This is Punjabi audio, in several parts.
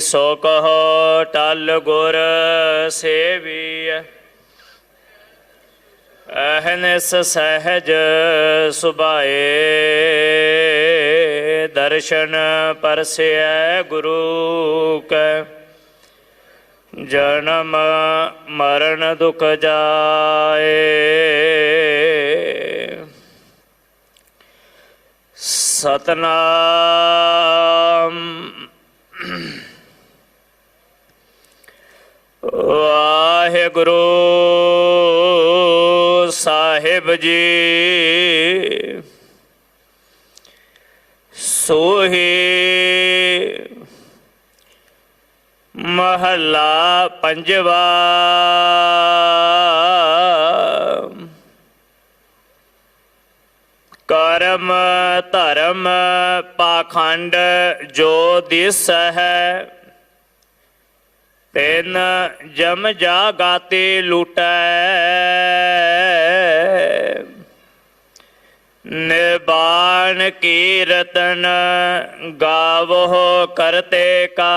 ਸੋ ਕਹੋ, ਟਲ ਗੁਰ ਸੇਵੀਐ। ਅਹਨਿਸ ਸਹਿਜ ਸੁਭਾਏ, ਦਰਸ਼ਨ ਪਰਸਿਐ ਗੁਰੂ ਕੈ। ਜਨਮ ਮਰਨ ਦੁਖ ਜਾਏ। ਸਤਨਾਮ ਵਾਹਿਗੁਰੂ ਸਾਹਿਬ ਜੀ। ਸੋਹੇ ਮਹੱਲਾ ਪੰਜਵਾ। ਕਰਮ ਧਰਮ ਪਾਖੰਡ ਜੋ ਦਿਸ ਹੈ। ਤਿੰਨ ਜਮ ਜਾ ਗਾਤੇ ਲੂਟੈ। ਨਿਬਾਨ ਕੀਰਤਨ ਗਾਵੋ ਕਰਤੇ ਕਾ।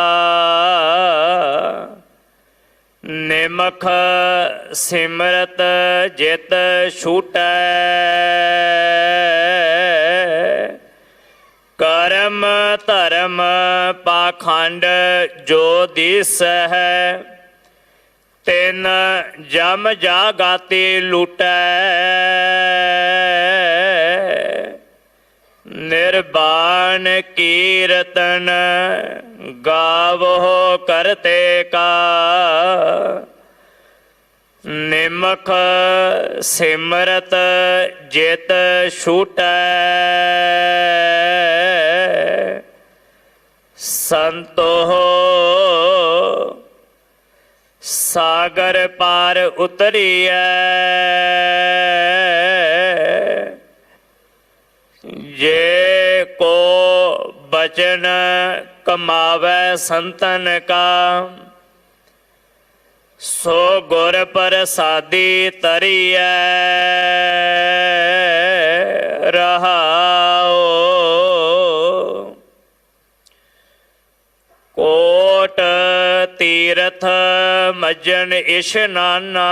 ਨਿਮਖ ਸਿਮਰਤ ਜਿਤ ਛੂਟੈ। ਕਰਮ ਧਰਮ ਪਾਖੰਡ ਜੋ ਦਿਸ ਹੈ ਤਿਨ ਜਮ ਜਾ ਗਾਤੇ ਲੂਟੈ। ਨਿਰਬਾਨ ਕੀਰਤਨ ਗਾਵੋ ਕਰਤੇ ਕਾ। ਨਿਮਖ ਸਿਮਰਤ ਜਿਤ ਛੂਟੈ। ਸੰਤੋ ਸਾਗਰ ਪਾਰ ਉਤਰੀਐ। ਜੇ ਕੋ ਬਚਨ ਕਮਾਵੇ ਸੰਤਨ ਕਾ ਸੋ ਗੁਰ ਪ੍ਰਸਾਦੀ ਤਰੀਐ। ਤੀਰਥ ਮਜਨ ਇਸ਼ਨਾਨਾ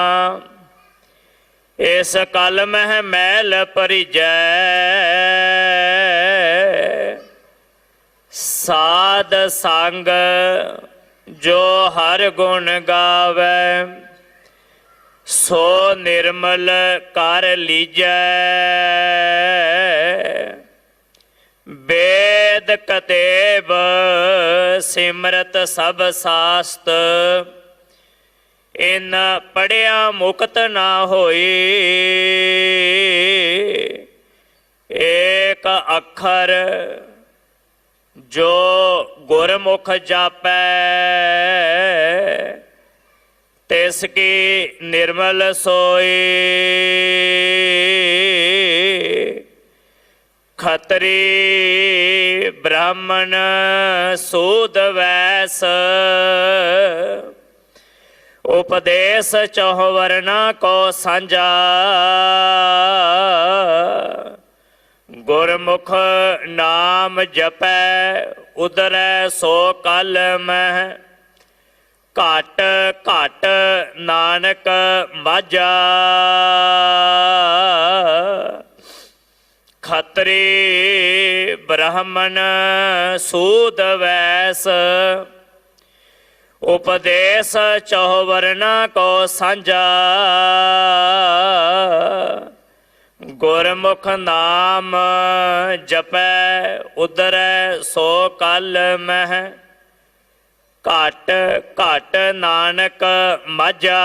ਇਸ ਕਲ ਮਹਿ ਮੈਲ ਪਰਿਜੈ। ਸਾਧ ਸੰਗ ਜੋ ਹਰ ਗੁਣ ਗਾਵੇ, ਸੋ ਨਿਰਮਲ ਕਰ ਲੀਜੈ। ਵੇਦ ਕਤੇ ਸਿਮਰਤ ਸਭ ਸਾਸਤ। ਇਨ ਪੜਿਆ ਮੁਕਤ ਨਾ ਹੋਈ। ਏਕ ਅੱਖਰ ਜੋ ਗੁਰਮੁਖ ਜਾਪੈ। ਤਿਸ ਕੀ ਨਿਰਮਲ ਸੋਈ। ਖਤਰੀ ਬ੍ਰਾਹਮਣ ਸੂਦ ਵੈਸ ਉਪਦੇਸ਼ ਚਹੁ ਵਰਨਾ ਕੋ ਸਾਂਝਾ। ਗੁਰਮੁਖ ਨਾਮ ਜਪੈ, ਉਦਰੈ ਸੋ ਕਲ ਮਹਿ। ਘਟ ਘਟ ਨਾਨਕ ਮਾਝਾ। ਖਤਰੀ ਬ੍ਰਾਹਮਣ ਸੂਦ ਵੈਸ ਉਪਦੇਸ਼ ਚਹੁ ਕੋ ਸਾਂਝਾ। ਗੁਰਮੁਖ ਨਾਮ ਜਪੈ ਉਦਰੈ ਸੋ ਕਲ ਮਹਿ। ਘਟ ਘਟ ਨਾਨਕ ਮਾਝਾ।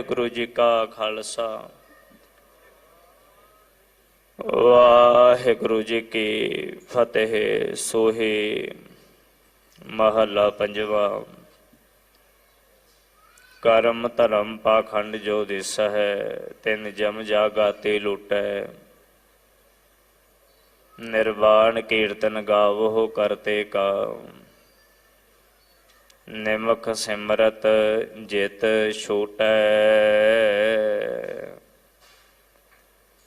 ਵਾਹਿਗੁਰੂ ਜੀ ਕਾ ਖਾਲਸਾ। ਵਾਹਿਗੁਰੂ ਜੀ ਕੀ ਫਤਿਹ ਸੋਹੇ ਮਹਲਾ ਪੰਜਵਾ। ਕਰਮ ਧਰਮ ਪਾਖੰਡ ਜੋ ਦਿਸ ਹੈ ਤਿੰਨ ਜਮ ਜਾਗਾਤੇ ਲੁਟੈ ਨਿਰਵਾਣ ਕੀਰਤਨ ਗਾਵੋ ਕਰਤੇ ਕਾ ਨਿਮਕ ਸਿਮਰਤ ਜਿਤ ਛੋਟੈ।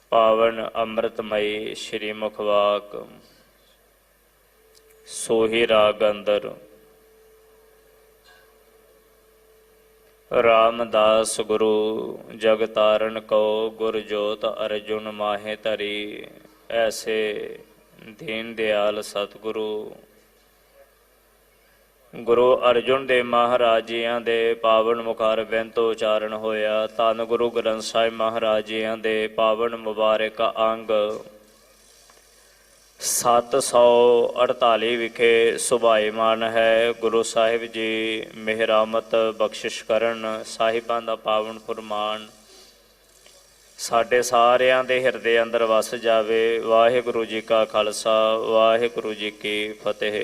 ਪਾਵਨ ਅੰਮ੍ਰਿਤਮਈ ਸ਼੍ਰੀ ਮੁਖਵਾਕ ਸੋਹੀ ਰਾਗ ਅੰਦਰ। ਰਾਮਦਾਸ ਗੁਰੂ ਜਗਤਾਰਨ ਕੋ ਗੁਰ ਜੋਤ ਅਰਜੁਨ ਮਾਹੇ ਧਰੀ। ਐਸੇ ਦੀਨ ਦਿਆਲ ਸਤਿਗੁਰੂ। ਗੁਰੂ ਅਰਜੁਨ ਦੇ ਮਹਾਰਾਜ ਜੀਆਂ ਦੇ ਪਾਵਨ ਮੁਖਾਰ ਬੈੰਤ ਉਚਾਰਨ ਹੋਇਆ। ਧੰਨ ਗੁਰੂ ਗ੍ਰੰਥ ਸਾਹਿਬ ਮਹਾਰਾਜ ਜੀਆਂ ਦੇ ਪਾਵਨ ਮੁਬਾਰਕ ਅੰਗ। 748 ਵਿਖੇ ਸੁਭਾਏਮਾਨ ਹੈ ਗੁਰੂ ਸਾਹਿਬ ਜੀ ਮਿਹਰਾਮਤ ਬਖਸ਼ਿਸ਼ ਕਰਨ ਸਾਹਿਬਾਂ ਦਾ ਪਾਵਨ ਫਰਮਾਨ। ਸਾਡੇ ਸਾਰਿਆਂ ਦੇ ਹਿਰਦੇ ਅੰਦਰ ਵਸ ਜਾਵੇ। ਵਾਹਿਗੁਰੂ ਜੀ ਕਾ ਖਾਲਸਾ, ਵਾਹਿਗੁਰੂ ਜੀ ਕੀ ਫਤਿਹ।